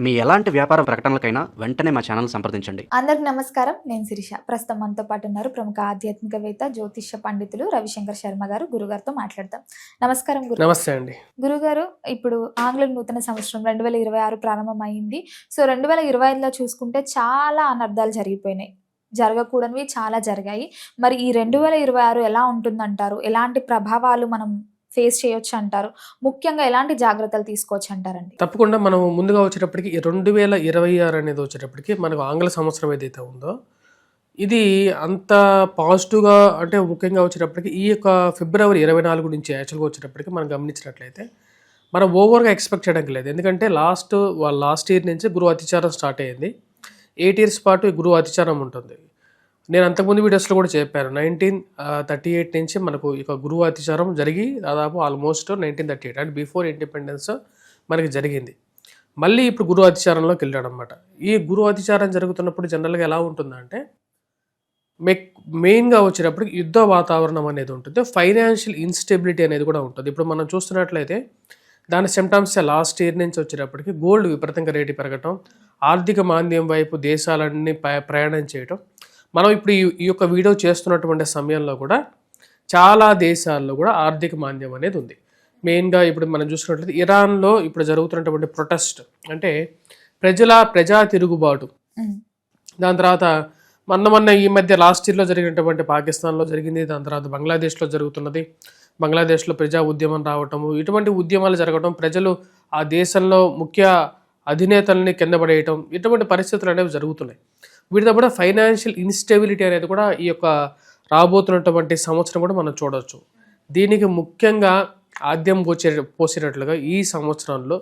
మీ ఎలాంటి వ్యాపార ప్రకటనలకైనా వెంటనే మా ఛానల్ సంప్రదించండి. అందరికి నమస్కారం. నేను శిరీష. ప్రస్తుతం మనతో పాటు ఉన్నారు ప్రముఖ ఆధ్యాత్మికవేత్త జ్యోతిష్య పండితులు రవిశంకర్ శర్మ గారు. గురుగారితో మాట్లాడదాం. నమస్కారం గురు. నమస్తే అండి. గురుగారు ఇప్పుడు ఆంగ్ల నూతన సంవత్సరం రెండు వేల ఇరవై ఆరు ప్రారంభమైంది. సో రెండు వేల ఇరవై ఐదులో చూసుకుంటే చాలా అనర్థాలు జరిగిపోయినాయి. జరగకూడనివి చాలా జరిగాయి. మరి ఈ రెండు వేల ఇరవై ఆరు ఎలా ఉంటుందంటారు? ఎలాంటి ప్రభావాలు మనం ఫేస్ చేయొచ్చు అంటారు ముఖ్యంగా ఎలాంటి జాగ్రత్తలు తీసుకోవచ్చు అంటారండి తప్పకుండా మనం ముందుగా వచ్చేటప్పటికి రెండు వేల ఇరవై ఆరు అనేది వచ్చేటప్పటికి మనకు ఆంగ్ల సంవత్సరం ఏదైతే ఉందో ఇది అంత పాజిటివ్గా అంటే ముఖ్యంగా వచ్చేటప్పటికి ఈ యొక్క ఫిబ్రవరి ఇరవై నాలుగు నుంచి యాక్చువల్గా వచ్చేటప్పటికి మనం గమనించినట్లయితే మనం ఓవర్గా ఎక్స్పెక్ట్ చేయడానికి లేదు. ఎందుకంటే లాస్ట్ లాస్ట్ ఇయర్ నుంచి గురువు అతిచారం స్టార్ట్ అయ్యింది. ఎయిట్ ఇయర్స్ పాటు ఈ గురువు అతిచారం ఉంటుంది. నేను అంతకుముందు వీడియోస్లో కూడా చెప్పాను. నైన్టీన్ థర్టీ ఎయిట్ నుంచి మనకు ఇక గురువు అతిచారం జరిగి దాదాపు ఆల్మోస్ట్ నైన్టీన్ థర్టీ ఎయిట్ అంటే బిఫోర్ ఇండిపెండెన్స్ మనకి జరిగింది. మళ్ళీ ఇప్పుడు గురువు అతిచారంలోకి వెళ్ళాడు అనమాట ఈ గురువు అతిచారం జరుగుతున్నప్పుడు జనరల్గా ఎలా ఉంటుందంటే మెక్ మెయిన్గా వచ్చేటప్పటికి యుద్ధ వాతావరణం అనేది ఉంటుంది. ఫైనాన్షియల్ ఇన్స్టెబిలిటీ అనేది కూడా ఉంటుంది. ఇప్పుడు మనం చూస్తున్నట్లయితే దాని సిమ్టమ్స్ లాస్ట్ ఇయర్ నుంచి వచ్చేటప్పటికి గోల్డ్ విపరీతంగా రేటు పెరగటం ఆర్థిక మాంద్యం వైపు దేశాలన్నీ ప్రయాణం చేయటం మనం ఇప్పుడు ఈ ఈ యొక్క వీడియో చేస్తున్నటువంటి సమయంలో కూడా చాలా దేశాల్లో కూడా ఆర్థిక మాంద్యం అనేది ఉంది. మెయిన్గా ఇప్పుడు మనం చూసుకున్నట్లయితే ఇరాన్లో ఇప్పుడు జరుగుతున్నటువంటి ప్రొటెస్ట్ అంటే ప్రజల ప్రజా తిరుగుబాటు. దాని తర్వాత మొన్న మొన్న ఈ మధ్య లాస్ట్ ఇయర్లో జరిగినటువంటి పాకిస్తాన్లో జరిగింది దాని తర్వాత బంగ్లాదేశ్లో జరుగుతున్నది. బంగ్లాదేశ్లో ప్రజా ఉద్యమం రావటము ఇటువంటి ఉద్యమాలు జరగటం ప్రజలు ఆ దేశంలో ముఖ్య అధినేతల్ని కింద పడేయటం ఇటువంటి పరిస్థితులు అనేవి జరుగుతున్నాయి. వీటితో పాటు ఫైనాన్షియల్ ఇన్స్టెబిలిటీ అనేది కూడా ఈ యొక్క రాబోతున్నటువంటి సంవత్సరం కూడా మనం చూడవచ్చు. దీనికి ముఖ్యంగా ఆద్యం పోచే పోసినట్లుగా ఈ సంవత్సరంలో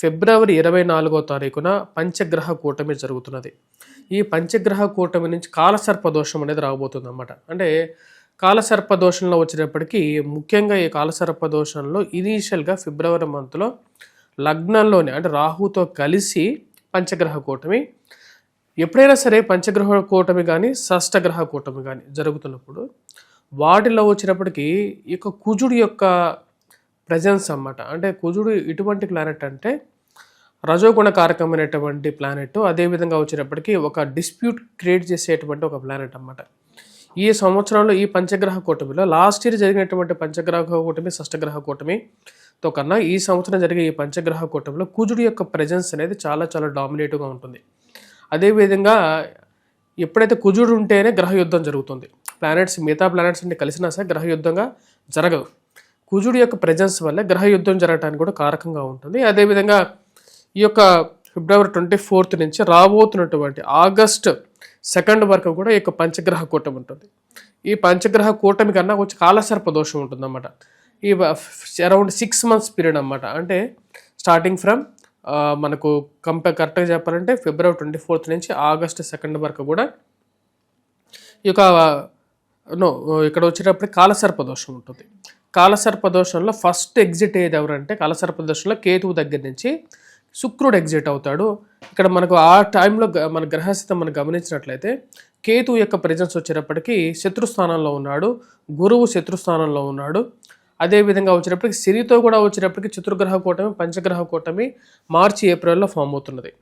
ఫిబ్రవరి ఇరవై నాలుగో తారీఖున పంచగ్రహ కూటమి జరుగుతున్నది. ఈ పంచగ్రహ కూటమి నుంచి కాలసర్ప దోషం అనేది రాబోతుంది అన్నమాట అంటే కాలసర్ప దోషంలో వచ్చినప్పటికీ ముఖ్యంగా ఈ కాలసర్ప దోషంలో ఇనీషియల్గా ఫిబ్రవరి మంత్లో లగ్నంలోనే అంటే రాహుతో కలిసి పంచగ్రహ కూటమి ఎప్పుడైనా సరే పంచగ్రహ కూటమి కానీ షష్టగ్రహ కూటమి కానీ జరుగుతున్నప్పుడు వాటిలో వచ్చినప్పటికీ ఈ యొక్క కుజుడు యొక్క ప్రజెన్స్ అన్నమాట. అంటే కుజుడు ఇటువంటి ప్లానెట్ అంటే రజోగుణ కారకమైనటువంటి ప్లానెట్ అదేవిధంగా వచ్చినప్పటికీ ఒక డిస్ప్యూట్ క్రియేట్ చేసేటువంటి ఒక ప్లానెట్ అన్నమాట. ఈ సంవత్సరంలో ఈ పంచగ్రహ కూటమిలో లాస్ట్ ఇయర్ జరిగినటువంటి పంచగ్రహ కూటమి షష్టగ్రహ కూటమితో కన్నా ఈ సంవత్సరం జరిగే ఈ పంచగ్రహ కూటమిలో కుజుడు యొక్క ప్రజెన్స్ అనేది చాలా చాలా డామినేటివ్గా ఉంటుంది. అదేవిధంగా ఎప్పుడైతే కుజుడు ఉంటేనే గ్రహ యుద్ధం జరుగుతుంది. ప్లానెట్స్ మిగతా ప్లానెట్స్ అన్ని కలిసినా సరే గ్రహ యుద్ధంగా జరగదు. కుజుడు యొక్క ప్రజెన్స్ వల్ల గ్రహ యుద్ధం జరగడానికి కూడా కారకంగా ఉంటుంది. అదేవిధంగా ఈ యొక్క ఫిబ్రవరి ట్వంటీ ఫోర్త్ నుంచి రాబోతున్నటువంటి ఆగస్ట్ సెకండ్ వరకు కూడా ఈ యొక్క పంచగ్రహ కూటమి ఉంటుంది. ఈ పంచగ్రహ కూటమి కన్నా కొంచెం కాలసర్ప దోషం ఉంటుందన్నమాట. ఈ అరౌండ్ సిక్స్ మంత్స్ పీరియడ్ అన్నమాట. అంటే స్టార్టింగ్ ఫ్రమ్ మనకు కంపేర్ కరెక్ట్గా చెప్పాలంటే ఫిబ్రవరి ట్వంటీ ఫోర్త్ నుంచి ఆగస్ట్ సెకండ్ వరకు కూడా ఈ యొక్క నో ఇక్కడ వచ్చేటప్పుడు కాలసర్ప దోషం ఉంటుంది. కాలసర్ప దోషంలో ఫస్ట్ ఎగ్జిట్ ఏది ఎవరంటే కాలసర్ప దోషంలో కేతువు దగ్గర నుంచి శుక్రుడు ఎగ్జిట్ అవుతాడు. ఇక్కడ మనకు ఆ టైంలో గ- మన గ్రహస్థితం మనం గమనించినట్లయితే కేతువు యొక్క ప్రజెన్స్ వచ్చేటప్పటికి శత్రుస్థానంలో ఉన్నాడు. గురువు శత్రుస్థానంలో ఉన్నాడు. అదేవిధంగా వచ్చేటప్పటికి శనితో కూడా వచ్చినప్పటికి చతుర్గ్రహ కూటమి పంచగ్రహ కూటమి మార్చి ఏప్రిల్లో ఫామ్ అవుతున్నది.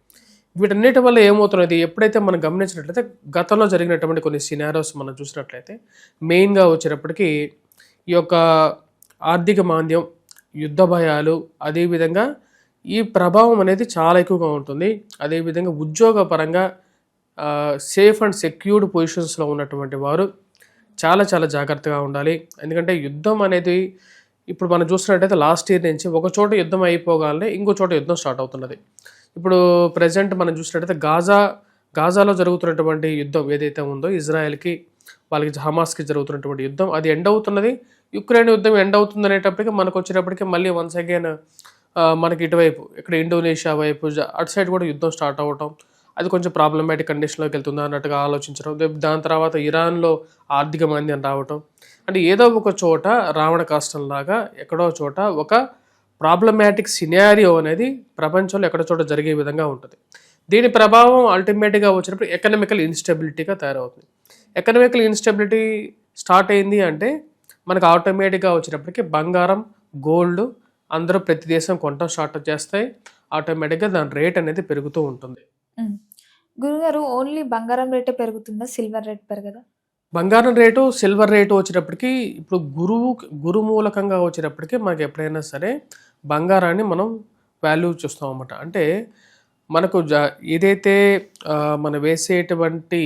వీటన్నిటి వల్ల ఏమవుతున్నది? ఎప్పుడైతే మనం గమనించినట్లయితే గతంలో జరిగినటువంటి కొన్ని సినారోస్ మనం చూసినట్లయితే మెయిన్గా వచ్చినప్పటికీ ఈ యొక్క ఆర్థిక మాంద్యం యుద్ధ భయాలు అదేవిధంగా ఈ ప్రభావం అనేది చాలా ఎక్కువగా ఉంటుంది. అదేవిధంగా ఉద్యోగపరంగా సేఫ్ అండ్ సెక్యూర్డ్ పొజిషన్స్లో ఉన్నటువంటి వారు చాలా చాలా జాగ్రత్తగా ఉండాలి. ఎందుకంటే యుద్ధం అనేది ఇప్పుడు మనం చూసినట్టయితే లాస్ట్ ఇయర్ నుంచి ఒక చోట యుద్ధం అయిపోగానే ఇంకో చోట యుద్ధం స్టార్ట్ అవుతున్నది. ఇప్పుడు ప్రజెంట్ మనం చూసినట్టయితే గాజా గాజాలో జరుగుతున్నటువంటి యుద్ధం ఏదైతే ఉందో ఇజ్రాయెల్కి వాళ్ళకి హమాస్కి జరుగుతున్నటువంటి యుద్ధం అది ఎండ్ అవుతున్నది. యుక్రెయిన్ యుద్ధం ఎండ్ అవుతుంది అనేటప్పటికి మనకు వచ్చేటప్పటికి మళ్ళీ వన్స్ అగైన్ మనకి ఇటువైపు ఇక్కడ ఇండోనేషియా వైపు అటు సైడ్ కూడా యుద్ధం స్టార్ట్ అవ్వటం అది కొంచెం ప్రాబ్లమేటిక్ కండిషన్లోకి వెళ్తుందా అన్నట్టుగా ఆలోచించడం. దాని తర్వాత ఇరాన్లో ఆర్థిక మాంద్యం రావటం. అంటే ఏదో ఒక చోట రావణ కాష్టం లాగా ఎక్కడో చోట ఒక ప్రాబ్లమాటిక్ సినారియో అనేది ప్రపంచంలో ఎక్కడో చోట జరిగే విధంగా ఉంటుంది. దీని ప్రభావం అల్టిమేట్గా వచ్చినప్పుడు ఎకనామికల్ ఇన్స్టెబిలిటీగా తయారవుతుంది. ఎకనామికల్ ఇన్స్టెబిలిటీ స్టార్ట్ అయింది అంటే మనకు ఆటోమేటిక్గా వచ్చినప్పటికీ బంగారం గోల్డ్ అందరూ ప్రతి దేశం కొనటం స్టార్ట్ చేస్తాయి. ఆటోమేటిక్గా దాని రేట్ అనేది పెరుగుతూ ఉంటుంది. ఉమ్. గురుగారు ఓన్లీ బంగారం రేటే పెరుగుతుందా సిల్వర్ రేట్ పెరగదా? బంగారం రేటు సిల్వర్ రేటు వచ్చేటప్పటికి ఇప్పుడు గురువు గురు మూలకంగా వచ్చేటప్పటికి మనకి ఎప్పుడైనా సరే బంగారాన్ని మనం వాల్యూ చూస్తాం అన్నమాట అంటే మనకు జ ఏదైతే ఆ, మనం వేసేటువంటి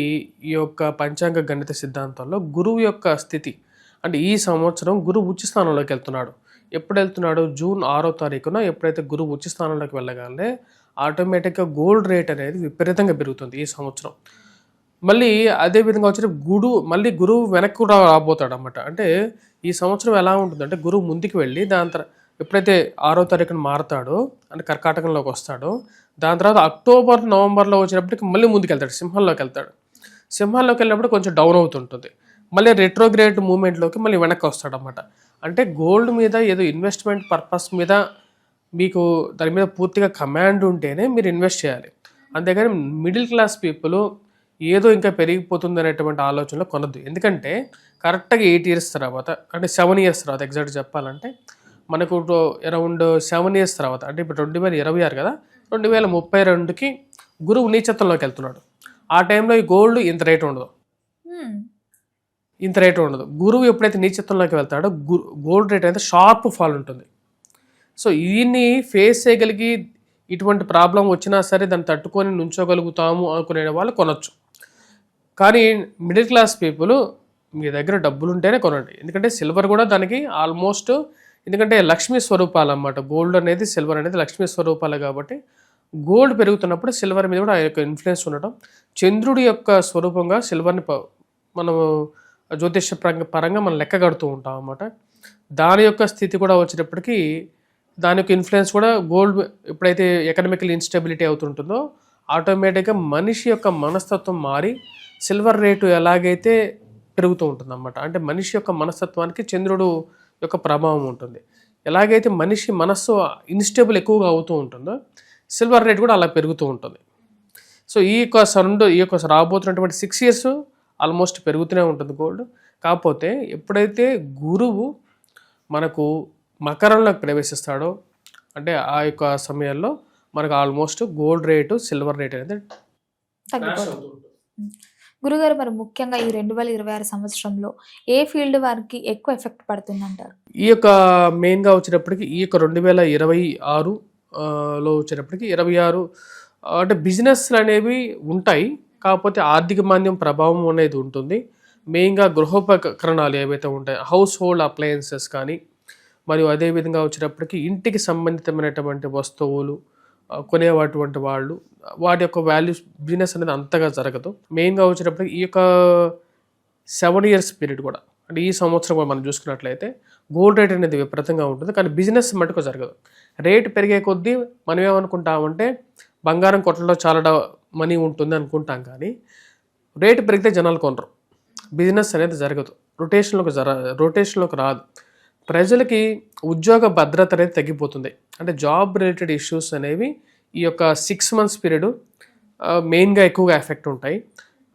ఈ యొక్క పంచాంగ గణిత సిద్ధాంతంలో గురువు యొక్క స్థితి అంటే ఈ సంవత్సరం గురువు ఉచ్చి స్థానంలోకి వెళ్తున్నాడు. ఎప్పుడు వెళ్తున్నాడు? జూన్ ఆరో తారీఖున ఎప్పుడైతే గురువు ఉచ్చి స్థానంలోకి వెళ్ళగానే ఆటోమేటిక్గా గోల్డ్ రేట్ అనేది విపరీతంగా పెరుగుతుంది ఈ సంవత్సరం. మళ్ళీ అదే విధంగా వచ్చి గుడు మళ్ళీ గురువు వెనక్కి కూడా రాబోతాడు అనమాట అంటే ఈ సంవత్సరం ఎలా ఉంటుందంటే గురువు ముందుకు వెళ్ళి దాని తర్వాత ఎప్పుడైతే ఆరో తారీఖున మారతాడో అంటే కర్కాటకంలోకి వస్తాడో దాని తర్వాత అక్టోబర్ నవంబర్లో వచ్చినప్పటికి మళ్ళీ ముందుకు వెళ్తాడు సింహంలోకి వెళ్తాడు. సింహంలోకి వెళ్ళినప్పుడు కొంచెం డౌన్ అవుతుంటుంది. మళ్ళీ రెట్రోగ్రేడ్ మూమెంట్లోకి మళ్ళీ వెనక్కి వస్తాడు అనమాట అంటే గోల్డ్ మీద ఏదో ఇన్వెస్ట్మెంట్ పర్పస్ మీద మీకు దాని మీద పూర్తిగా కమాండ్ ఉంటేనే మీరు ఇన్వెస్ట్ చేయాలి. అంతేగాని మిడిల్ క్లాస్ పీపుల్ ఏదో ఇంకా పెరిగిపోతుంది అనేటువంటి ఆలోచనలో కొనద్దు. ఎందుకంటే కరెక్ట్గా ఎయిట్ ఇయర్స్ తర్వాత అంటే సెవెన్ ఇయర్స్ తర్వాత ఎగ్జాక్ట్ చెప్పాలంటే మనకు అరౌండ్ సెవెన్ ఇయర్స్ తర్వాత అంటే ఇప్పుడు రెండు వేల ఇరవై ఆరు కదా రెండు వేల ముప్పై రెండుకి గురువు నీచత్వంలోకి వెళ్తున్నాడు. ఆ టైంలో ఈ గోల్డ్ ఇంత రేట్ ఉండదు. ఉమ్. ఇంత రేట్ ఉండదు. గురువు ఎప్పుడైతే నీచత్వంలోకి వెళ్తాడో గోల్డ్ రేట్ అయితే షార్ప్ ఫాల్ ఉంటుంది. సో దీన్ని ఫేస్ చేయగలిగి ఇటువంటి ప్రాబ్లం వచ్చినా సరే దాన్ని తట్టుకొని నుంచోగలుగుతాము అనుకునే వాళ్ళు కొనొచ్చు. కానీ మిడిల్ క్లాస్ పీపుల్ మీ దగ్గర డబ్బులు ఉంటేనే కొనండి. ఎందుకంటే సిల్వర్ కూడా దానికి ఆల్మోస్ట్ ఎందుకంటే లక్ష్మీ స్వరూపాలు అన్నమాట. గోల్డ్ అనేది సిల్వర్ అనేది లక్ష్మీ స్వరూపాలు కాబట్టి గోల్డ్ పెరుగుతున్నప్పుడు సిల్వర్ మీద కూడా ఆ యొక్క ఇన్ఫ్లుయెన్స్ ఉండటం. చంద్రుడి యొక్క స్వరూపంగా సిల్వర్ని ప- మనము జ్యోతిష పరంగా పరంగా మనం లెక్క కడుతూ ఉంటాం అన్నమాట. దాని యొక్క స్థితి కూడా వచ్చినప్పటికీ దాని యొక్క ఇన్ఫ్లుయెన్స్ కూడా గోల్డ్ ఎప్పుడైతే ఎకనామికల్ ఇన్స్టెబిలిటీ అవుతుంటుందో ఆటోమేటిక్గా మనిషి యొక్క మనస్తత్వం మారి సిల్వర్ రేటు ఎలాగైతే పెరుగుతూ ఉంటుంది అన్నమాట అంటే మనిషి యొక్క మనస్తత్వానికి చంద్రుడు యొక్క ప్రభావం ఉంటుంది. ఎలాగైతే మనిషి మనస్సు ఇన్స్టేబుల్ ఎక్కువగా అవుతూ ఉంటుందో సిల్వర్ రేట్ కూడా అలా పెరుగుతూ ఉంటుంది. సో ఈ యొక్క రెండు ఈ యొక్క రాబోతున్నటువంటి సిక్స్ ఇయర్స్ ఆల్మోస్ట్ పెరుగుతూనే ఉంటుంది గోల్డ్ కాకపోతే ఎప్పుడైతే గురువు మనకు మకరంలోకి ప్రవేశిస్తాడో అంటే ఆ యొక్క సమయంలో మనకు almost gold rate silver rate అనేది తగ్గిపోతుంది. గురుగారు మరి ముఖ్యంగా ఈ రెండు వేల ఇరవై ఆరు సంవత్సరంలో ఏ ఫీల్డ్ వారికి ఎక్కువ ఎఫెక్ట్ పడుతుంది అంటారు ఈ యొక్క మెయిన్గా వచ్చేటప్పటికి ఈ యొక్క రెండు వేల ఇరవై ఆరు ఆ, లో వచ్చేటప్పటికి ఇరవై ఆరు అంటే బిజినెస్లు అనేవి ఉంటాయి కాకపోతే ఆర్థిక మాంద్యం ప్రభావం అనేది ఉంటుంది. మెయిన్గా గృహోపకరణాలు ఏవైతే ఉంటాయి హౌస్ హోల్డ్ అప్లయన్సెస్ కానీ మరియు అదేవిధంగా వచ్చేటప్పటికి ఇంటికి సంబంధితమైనటువంటి వస్తువులు ఆ, కొనేటువంటి వాళ్ళు వాటి యొక్క వాల్యూస్ బిజినెస్ అనేది అంతగా జరగదు. మెయిన్గా వచ్చేటప్పటికి ఈ యొక్క సెవెన్ ఇయర్స్ పీరియడ్ కూడా అంటే ఈ సంవత్సరం కూడా మనం చూసుకున్నట్లయితే గోల్డ్ రేట్ అనేది విపరీతంగా ఉంటుంది. కానీ బిజినెస్ మటుకు జరగదు. రేట్ పెరిగే కొద్దీ మనం ఏమనుకుంటామంటే బంగారం కొట్లలో చాలా డ- మనీ ఉంటుంది అనుకుంటాం కానీ రేటు పెరిగితే జనాలు కొనరు. బిజినెస్ అనేది జరగదు. రొటేషన్లోకి జర రొటేషన్లోకి రాదు. ప్రజలకి ఉద్యోగ భద్రత అనేది తగ్గిపోతుంది. అంటే జాబ్ రిలేటెడ్ ఇష్యూస్ అనేవి ఈ యొక్క సిక్స్ మంత్స్ పీరియడ్ మెయిన్గా ఎక్కువగా ఎఫెక్ట్ ఉంటాయి.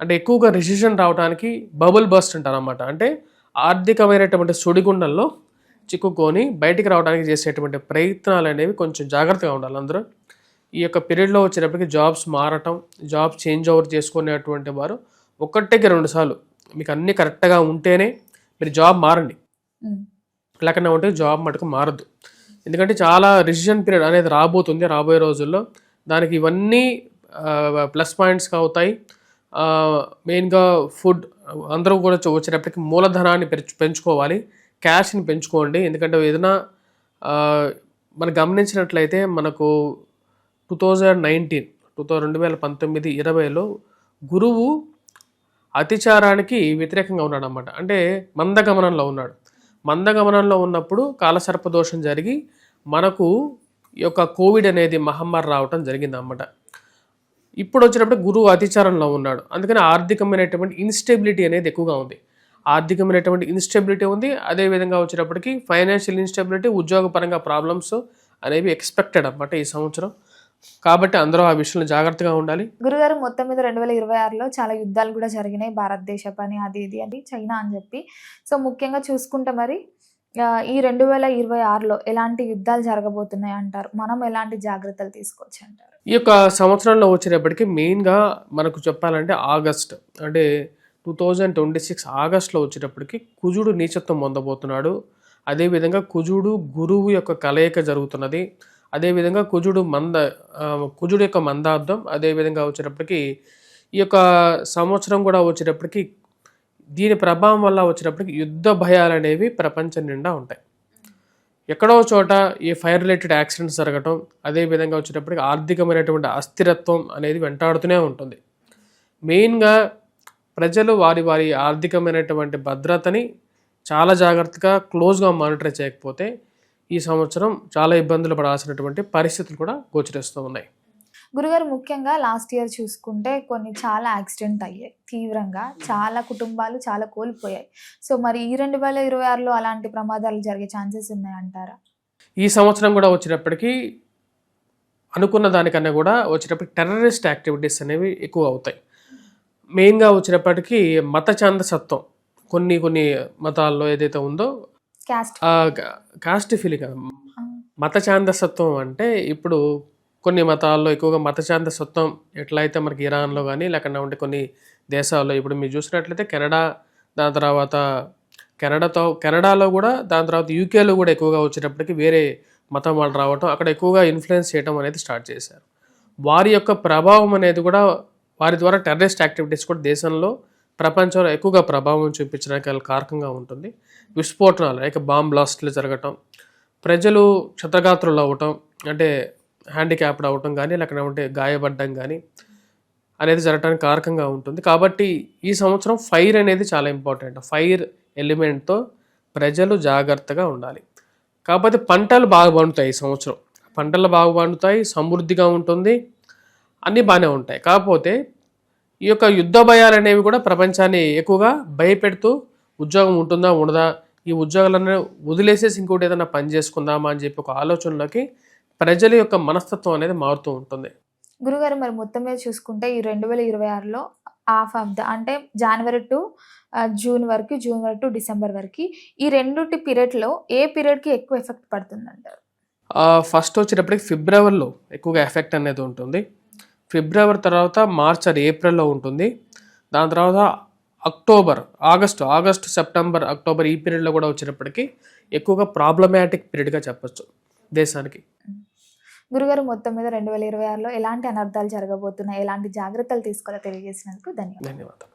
అంటే ఎక్కువగా రిసిషన్ రావడానికి బబుల్ బస్ట్ అంటారు అంటే ఆర్థికమైనటువంటి సుడిగుండంలో చిక్కుకొని బయటికి రావడానికి చేసేటువంటి ప్రయత్నాలు అనేవి కొంచెం జాగ్రత్తగా ఉండాలి అందరూ. ఈ యొక్క పీరియడ్లో వచ్చేటప్పటికి జాబ్స్ మారటం జాబ్ చేంజ్ ఓవర్ చేసుకునేటువంటి వారు ఒకటికి రెండు సార్లు. మీకు అన్నీ కరెక్ట్గా ఉంటేనే మీరు జాబ్ మారండి. లేకుండా ఉంటే జాబ్ మటుకు మారద్దు. ఎందుకంటే చాలా రిజిషన్ పీరియడ్ అనేది రాబోతుంది రాబోయే రోజుల్లో. దానికి ఇవన్నీ ప్లస్ పాయింట్స్గా అవుతాయి. మెయిన్గా ఫుడ్ అందరూ కూడా వచ్చేటప్పటికి మూలధనాన్ని పెంచుకోవాలి. క్యాష్ని పెంచుకోండి. ఎందుకంటే ఏదైనా మనం గమనించినట్లయితే మనకు two thousand nineteen two thousand రెండు వేల పంతొమ్మిది ఇరవైలో గురువు అతిచారానికి వ్యతిరేకంగా ఉన్నాడు అనమాట అంటే మందగమనంలో ఉన్నాడు. మందగమనంలో ఉన్నప్పుడు కాలసర్ప దోషం జరిగి మనకు ఈ యొక్క కోవిడ్ అనేది మహమ్మారి రావటం జరిగింది అన్నమాట ఇప్పుడు వచ్చినప్పుడు గురువు అతిచారంలో ఉన్నాడు. అందుకని ఆర్థికమైనటువంటి ఇన్స్టెబిలిటీ అనేది ఎక్కువగా ఉంది. ఆర్థికమైనటువంటి ఇన్స్టెబిలిటీ ఉంది. అదేవిధంగా వచ్చినప్పటికీ ఫైనాన్షియల్ ఇన్స్టెబిలిటీ ఉద్యోగపరంగా ప్రాబ్లమ్స్ అనేవి ఎక్స్పెక్టెడ్ అన్నమాట ఈ సంవత్సరం. కాబట్టి అందరూ ఆ విషయంలో జాగ్రత్తగా ఉండాలి. గురుగారు మొత్తం మీద రెండు వేల ఇరవై ఆరులో చాలా యుద్ధాలు కూడా జరిగినాయి. భారతదేశ పని అది ఇది అని చైనా అని చెప్పి. సో ముఖ్యంగా చూసుకుంటే మరి ఈ రెండు వేల ఇరవై ఆరులో ఎలాంటి యుద్ధాలు జరగబోతున్నాయి అంటారు? మనం ఎలాంటి జాగ్రత్తలు తీసుకోవచ్చు అంటారు? ఈ యొక్క సంవత్సరంలో వచ్చేటప్పటికి మెయిన్గా మనకు చెప్పాలంటే ఆగస్ట్ అంటే టూ థౌజండ్ ట్వంటీ సిక్స్ ఆగస్ట్లో వచ్చేటప్పటికి కుజుడు నీచత్వం పొందబోతున్నాడు. అదేవిధంగా కుజుడు గురువు యొక్క కలయిక జరుగుతున్నది. అదేవిధంగా కుజుడు మంద కుజుడు యొక్క మందార్థం అదేవిధంగా వచ్చేటప్పటికి ఈ యొక్క సంవత్సరం కూడా వచ్చేటప్పటికి దీని ప్రభావం వల్ల వచ్చేటప్పటికి యుద్ధ భయాలు అనేవి ప్రపంచం నిండా ఉంటాయి. ఎక్కడో చోట ఈ ఫైర్ రిలేటెడ్ యాక్సిడెంట్స్ జరగటం అదేవిధంగా వచ్చేటప్పటికి ఆర్థికమైనటువంటి అస్థిరత్వం అనేది వెంటాడుతూనే ఉంటుంది. మెయిన్గా ప్రజలు వారి వారి ఆర్థికమైనటువంటి భద్రతని చాలా జాగ్రత్తగా క్లోజ్గా మానిటర్ చేయకపోతే ఈ సంవత్సరం చాలా ఇబ్బందులు పడాల్సినటువంటి పరిస్థితులు కూడా గోచరిస్తూ ఉన్నాయి. గురుగారు ముఖ్యంగా లాస్ట్ ఇయర్ చూసుకుంటే కొన్ని చాలా యాక్సిడెంట్ అయ్యాయి. తీవ్రంగా చాలా కుటుంబాలు చాలా కోల్పోయాయి. సో మరి ఈ రెండు వేల ఇరవై ఆరులో అలాంటి ప్రమాదాలు జరిగే ఛాన్సెస్ ఉన్నాయంటారా? ఈ సంవత్సరం కూడా వచ్చేటప్పటికి అనుకున్న దానికన్నా కూడా వచ్చేటప్పటికి టెర్రరిస్ట్ యాక్టివిటీస్ అనేవి ఎక్కువ అవుతాయి. మెయిన్గా వచ్చేటప్పటికి మత ఛాందసత్వం కొన్ని కొన్ని మతాల్లో ఏదైతే ఉందో కాస్ట్ ఫీలింగ్ మత ఛాందసత్వం అంటే ఇప్పుడు కొన్ని మతాల్లో ఎక్కువగా మత ఛాందసత్వం ఎట్లయితే మనకి ఇరాన్లో కానీ లేకుండా ఉంటే కొన్ని దేశాల్లో ఇప్పుడు మీరు చూసినట్లయితే కెనడా దాని తర్వాత కెనడాతో కెనడాలో కూడా దాని తర్వాత యూకేలో కూడా ఎక్కువగా వచ్చేటప్పటికి వేరే మతం వాళ్ళు రావటం అక్కడ ఎక్కువగా ఇన్ఫ్లుయెన్స్ చేయడం అనేది స్టార్ట్ చేశారు. వారి యొక్క ప్రభావం అనేది కూడా వారి ద్వారా టెర్రరిస్ట్ యాక్టివిటీస్ కూడా దేశంలో ప్రపంచంలో ఎక్కువగా ప్రభావం చూపించడానికి కారకంగా ఉంటుంది. విస్ఫోటనాలు లేక బాంబ్ బ్లాస్ట్లు జరగటం ప్రజలు క్షతగాత్రులు అవ్వటం అంటే హ్యాండిక్యాప్డ్ అవ్వటం కానీ లేకపోతే ఉంటే గాయపడడం కానీ అనేది జరగడానికి కారకంగా ఉంటుంది. కాబట్టి ఈ సంవత్సరం ఫైర్ అనేది చాలా ఇంపార్టెంట్ ఫైర్ ఎలిమెంట్తో ప్రజలు జాగ్రత్తగా ఉండాలి. కాకపోతే పంటలు బాగా పండుతాయి ఈ సంవత్సరం. పంటలు బాగా పండుతాయి సమృద్ధిగా ఉంటుంది అన్నీ బాగానే ఉంటాయి. కాకపోతే ఈ యొక్క యుద్ధ భయాలు అనేవి కూడా ప్రపంచాన్ని ఎక్కువగా భయపెడుతూ ఉద్యోగం ఉంటుందా ఉండదా? ఈ ఉద్యోగాలను వదిలేసేసి ఇంకోటి ఏదైనా పని చేసుకుందామా అని చెప్పి ఒక ఆలోచనలోకి ప్రజల యొక్క మనస్తత్వం అనేది మారుతూ ఉంటుంది. గురుగారు మరి మొత్తం మీద చూసుకుంటే ఈ రెండు వేల ఇరవై ఆరులో హాఫ్ ఆఫ్ ద అంటే జనవరి టు జూన్ వరకు జూన్ వరకు టు డిసెంబర్ వరకు ఈ రెండుటి పీరియడ్లో ఏ పీరియడ్కి ఎక్కువ ఎఫెక్ట్ పడుతుంది అంటారు ఫస్ట్ వచ్చేటప్పటికి ఫిబ్రవరిలో ఎక్కువగా ఎఫెక్ట్ అనేది ఉంటుంది. ఫిబ్రవరి తర్వాత మార్చ్ అది ఏప్రిల్లో ఉంటుంది. దాని తర్వాత October August August September October ఈ పీరియడ్లో కూడా వచ్చేటప్పటికి ఎక్కువగా ప్రాబ్లమాటిక్ పీరియడ్గా చెప్పొచ్చు దేశానికి. గురుగారు మొత్తం మీద రెండు వేల ఇరవై ఆరులో ఎలాంటి అనర్థాలు జరగబోతున్నాయి? ఎలాంటి జాగ్రత్తలు తీసుకోవాలో తెలియజేసినందుకు ధన్యవాదాలు. ధన్యవాదాలు.